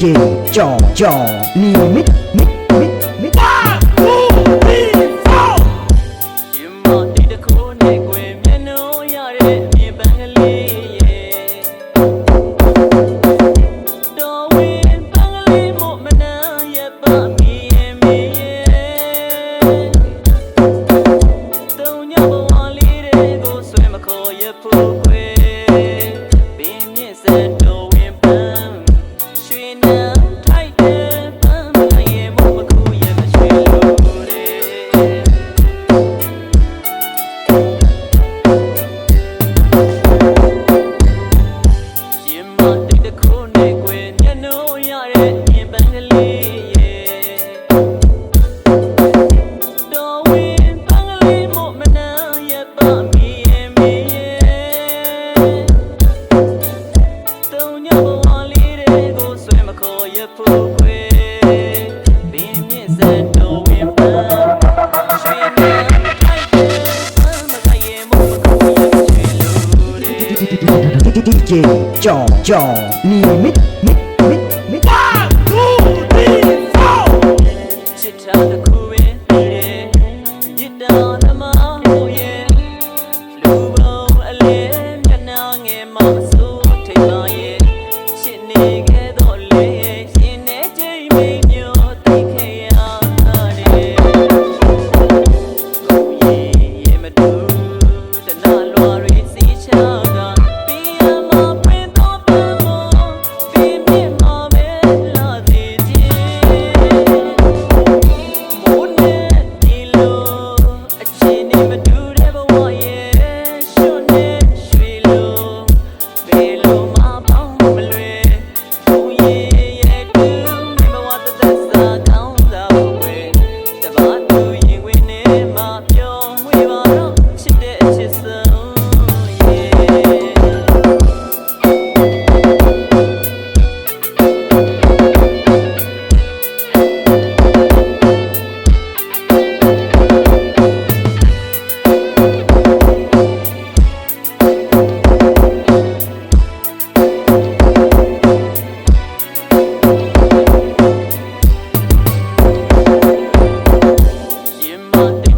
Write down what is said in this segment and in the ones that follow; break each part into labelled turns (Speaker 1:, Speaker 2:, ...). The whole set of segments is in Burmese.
Speaker 1: DJ จอจอลิมิต DJ
Speaker 2: Chong Chong Limit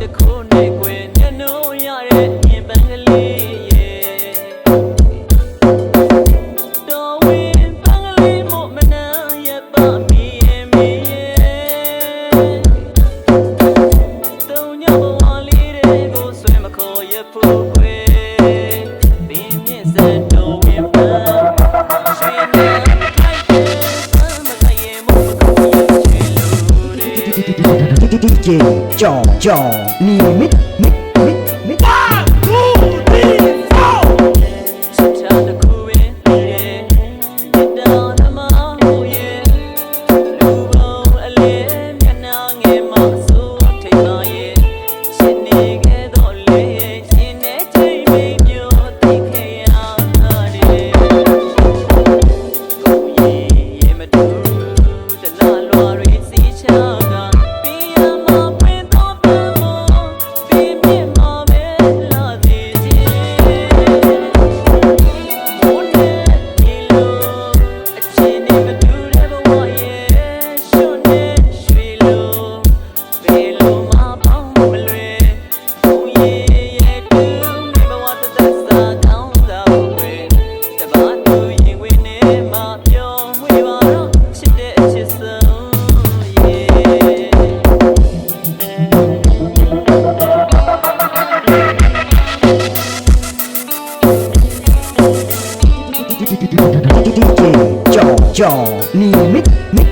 Speaker 2: တစ်ခုနဲ့ကွယ်ညနှိုးရတဲ့မြင်ပန်းကလေးရဲ့တော်ဝင်ပန်းကလေးမို့မနှမ်းရပါမီရဲ့မီရဲ့တုံညဘဝလေးတွေကိုဆွဲမခေါ်ရဖို့
Speaker 1: DJ
Speaker 2: จ่อจ่อลิมิตมิต
Speaker 1: DJ trò trò limit mix